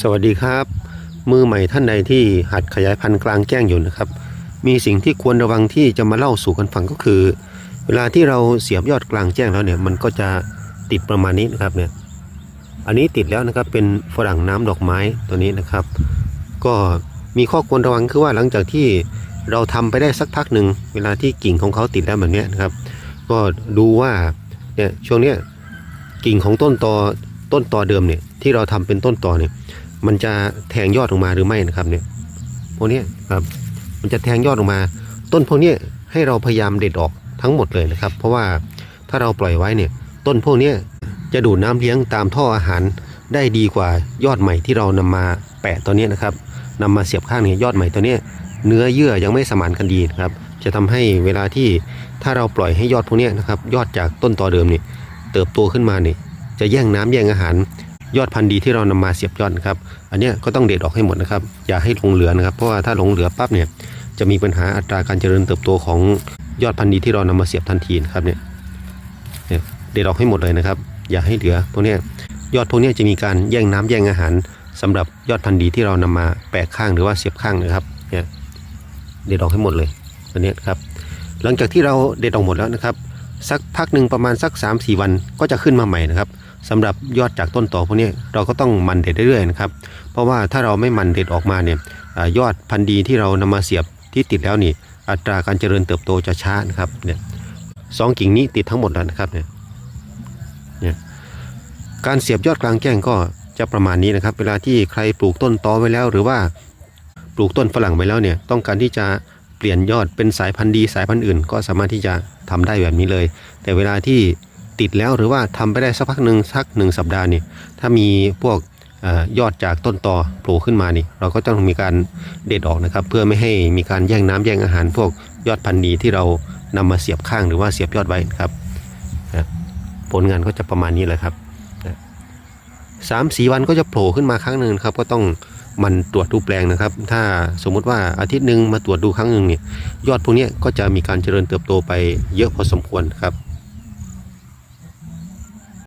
สวัสดีครับ มือใหม่ท่านใดที่หัดขยายพันธุ์กลางแจ้งอยู่นะครับ มีสิ่งที่ควรระวังที่จะมาเล่าสู่กันฟังก็คือ เวลาที่เราเสียบยอดกลางแจ้งแล้วเนี่ยมันก็จะติดประมาณนี้นะครับเนี่ยอันนี้ติดแล้วนะครับเป็นฝรั่งน้ำดอกไม้ตัวนี้นะครับ ก็มีข้อควรระวังคือว่าหลังจากที่เราทำไปได้สักพักหนึ่งเวลาที่กิ่งของเขาติดแล้วแบบนี้นะครับ ก็ดูว่าเนี่ยช่วงเนี้ยกิ่งของต้นตอ ต้นตอเดิมเนี่ยที่เราทำเป็นต้นตอเนี่ยมันจะแทงยอดออกมาหรือไม่นะครับเนี่ยพวกนี้ครับมันจะแทงยอดออกมา ต้นพวกนี้ให้เราพยายามเด็ดออกทั้งหมดเลยนะครับ เพราะว่าถ้าเราปล่อยไว้เนี่ยต้นพวกนี้จะดูดน้ำเลี้ยงตามท่ออาหารได้ดีกว่ายอดใหม่ที่เรานำมาแปะตัวนี้นะครับนำมาเสียบข้างเนี่ยยอดใหม่ตัวนี้เนื้อเยื่อยังไม่สมานกันดีนะครับ จะทำให้เวลาที่ถ้าเราปล่อยให้ยอดพวกนี้นะครับ ยอดจากต้นตอเดิมเนี่ยเติบโตขึ้นมาเนี่ย จะแย่งน้ำแย่งอาหาร ยอดพันธุ์ดีที่เรานำมาเสียบยอดครับ อันนี้ก็ต้องเด็ดออกให้หมดนะครับ อย่าให้หลงเหลือนะครับ เพราะว่าถ้าหลงเหลือปั๊บเนี่ยจะมีปัญหาอัตราการเจริญเติบโตของยอดพันธุ์ดีที่เรานำมาเสียบทันทีนะครับเนี่ยเด็ดออกให้หมดเลยนะครับ อย่าให้เหลือพวกเนี้ยยอดพวกนี้จะมีการแย่งน้ำแย่งอาหารสำหรับยอดพันธุ์ดีที่เรานำมาแปะข้างหรือว่าเสียบข้างนะครับเนี่ยเด็ดออกให้หมดเลยตัวนี้ครับ หลังจากที่เราเด็ดออกหมดแล้วนะครับ สักพักหนึ่งประมาณสัก 3-4 วันก็จะขึ้นมาใหม่นะครับ สำหรับยอดจากต้นต่อพวกนี้เราก็ต้องมันเด็ดเรื่อยๆนะครับ เพราะว่าถ้าเราไม่มันเด็ดออกมาเนี่ยยอดพันธุ์ดีที่เรานำมาเสียบที่ติดแล้วนี่อัตราการเจริญเติบโตจะช้านะครับเนี่ยสองกิ่งนี้ติดทั้งหมดแล้วนะครับเนี่ยเนี่ยการเสียบยอดกลางแจ้งก็จะประมาณนี้นะครับ เวลาที่ใครปลูกต้นตอไว้แล้ว หรือว่าปลูกต้นฝรั่งไว้แล้วเนี่ยต้องการที่จะเปลี่ยนยอดเป็นสายพันธุ์ดีสายพันธุ์อื่น ก็สามารถที่จะทำได้แบบนี้เลย แต่เวลาที่ ติดแล้วหรือว่าทำไปได้สักพักหนึ่งสักหนึ่งสัปดาห์นี่ถ้ามีพวกอยอดจากต้นตอโผล่ขึ้นมานี่ เราก็ต้องมีการเด็ดออกนะครับ เพื่อไม่ให้มีการแย่งน้ำแย่งอาหาร พวกยอดพันธุ์ดีที่เรานำมาเสียบข้างหรือว่าเสียบยอดไว้ครับ ผลงานก็จะประมาณนี้แหละครับสามสี่วันก็จะโผล่ขึ้นมาครั้งหนึ่งครับ ก็ต้องมันตรวจดูแปลงนะครับ ถ้าสมมุติว่าอาทิตย์หนึ่งมาตรวจดูครั้งหนึ่งเนี่ยยอดพวกนี้ก็จะมีการเจริญเติบโตไปเยอะพอสมควรครับ